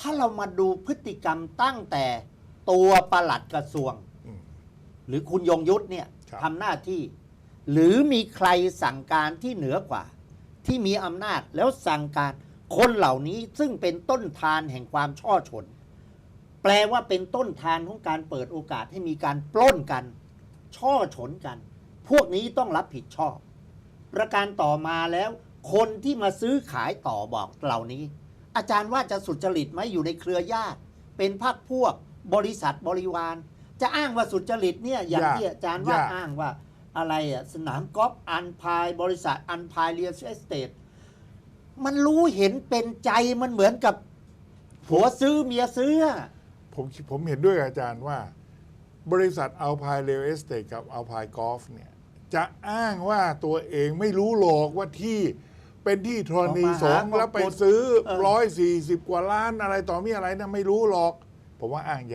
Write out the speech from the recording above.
ถ้าเรามาดูพฤติกรรมตั้งแต่ตัวปลัดกระทรวงอืมหรือคุณยงยุทธเนี่ยครับทำหน้าที่ หรือมีใครสั่งการที่เหนือกว่า ที่มีอำนาจแล้วสั่งการคนเหล่านี้ซึ่งเป็นต้นทานแห่งความช่อชน แปลว่าเป็นต้นทานของการเปิดโอกาสให้มีการปล้นกัน ช่อฉนกัน พวกนี้ต้องรับผิดชอบ ประการต่อมาแล้ว คนที่มาซื้อขายต่อบอกเหล่านี้ อาจารย์ว่าจะสุจริตไหมอยู่ในเครือญาติ เป็นพรรคพวกบริษัทบริวาร จะอ้างว่าสุจริตเนี่ยอย่างยากที่อาจารย์ว่ายากอ้างว่าอะไรอะสนามกอล์ฟอันพายบริษัทอันพายเรียลเอสเตทมันรู้เห็นเป็นใจมันเหมือนกับผัวซื้อเมียซื้ออะผมผมเห็นด้วยกับอาจารย์ว่า บริษัทอัลพายเรลเอสเตทกับอัลพายกอล์ฟเนี่ยจะอ้างว่าตัวเองไม่รู้หรอกว่าที่ เป็นที่ธรณีสงฆ์แล้วไปซื้อร้อยสี่สิบกว่าล้านอะไรต่อมีอะไรนะไม่รู้หรอกผมว่าอ้างยาก